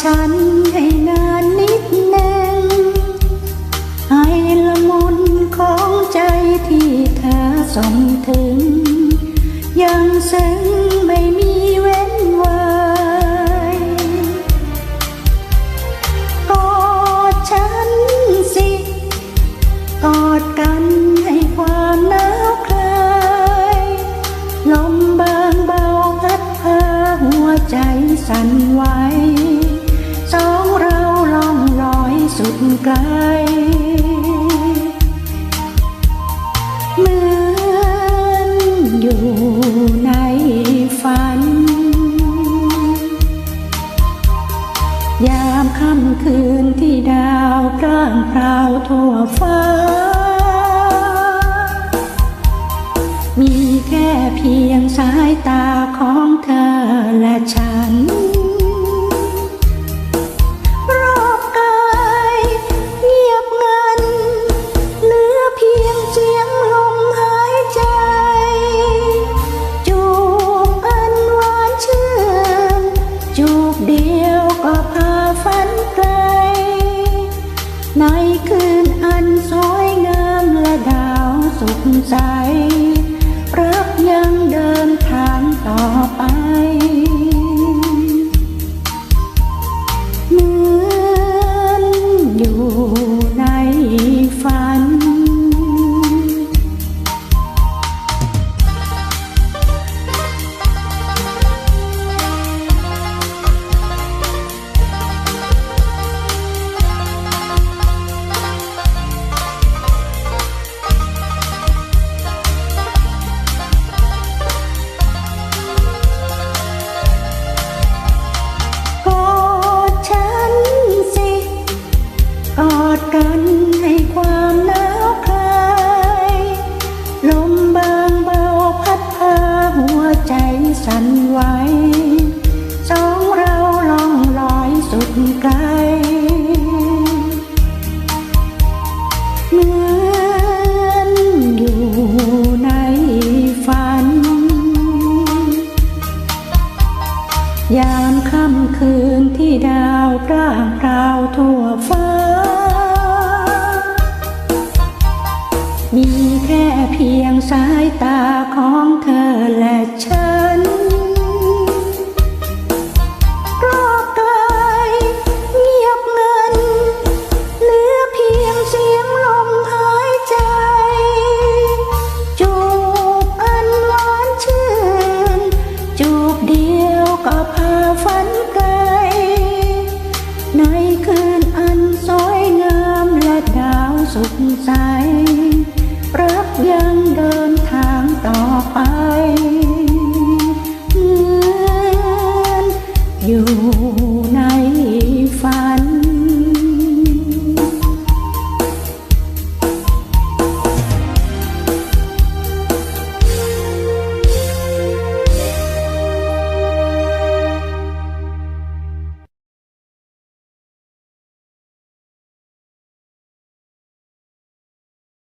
ฉันให้นานนิดหนึ่งให้ละมุนของใจที่เธอส่งถึง ยังซึ้งไม่มีเว้นวายกอดฉันสิ กอดกันให้ความหนาวคลายลมบางเบาพัดพาหัวใจสั่นไหว เหมือนอยู่ในฝัน ยามค่ำคืนที่ดาวพร่างพราวทั่วฟ้า มีแค่เพียงสายตาของเธอและฉัน ใสั่นไหวสองเราลองลอยสุดไกล เหมือนอยู่ในฝัน ยามค่ำคืนที่ดาวพร่างพราวทั่วฟ้า มีแค่เพียงสายตาของ